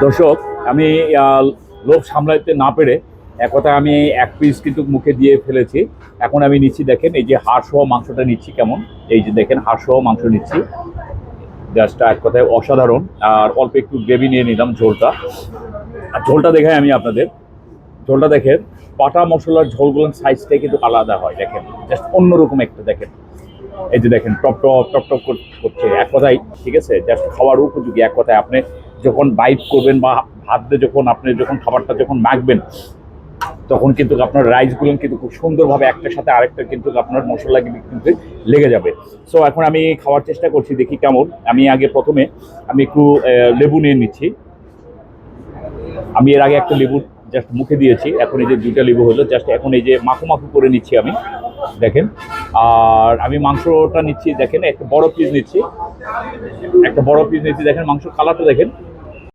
দর্শক, আমি লোভ সামলাইতে না পেরে এক কথায় আমি এক পিস কিন্তু মুখে দিয়ে ফেলেছি। এখন আমি নিচ্ছি, দেখেন, এই যে হাড় সহ মাংসটা নিচ্ছি কেমন? এই যে দেখেন হাড় সহ মাংস নিচ্ছি। জাস্ট এক কথায় অসাধারণ। আর অল্প একটু গ্রেভি নিয়ে নিলাম ঝোলটা। আর ঝোলটা দেখাই আমি আপনাদের। ঝোলটা দেখেন পাটা মশলার ঝোলগুলোর সাইজটাই কিন্তু আলাদা হয়, দেখেন। জাস্ট অন্যরকম একটা, দেখেন। এই যে দেখেন, টপ টপ টপ টপ কর- করছে। এক কথায়, ঠিক আছে? জাস্ট খাওয়ার উপযোগী। এক কথায় আপনি যখন বাইট করবেন বা হাত দিয়ে যখন আপনি যখন খাবারটা যখন মাখবেন, তখন কিন্তু আপনার রাইসগুলো কিন্তু খুব সুন্দরভাবে একটার সাথে আরেকটা কিন্তু আপনার মশলা কিন্তু লেগে যাবে। সো এখন আমি খাওয়ার চেষ্টা করছি, দেখি কেমন। আমি আগে প্রথমে আমি একটু লেবু নিয়ে নিচ্ছি। আমি এর আগে একটা লেবু জাস্ট মুখে দিয়েছি, এখন এই যে দুইটা লেবু হলো জাস্ট এখন এই যে মাখু মাখু করে নিচ্ছি আমি। দেখেন, আর আমি মাংসটা নিচ্ছি, দেখেন, একটা বড় পিস নিচ্ছি। একটা বড় পিস নিচ্ছি দেখেন মাংস কালারটা দেখেন।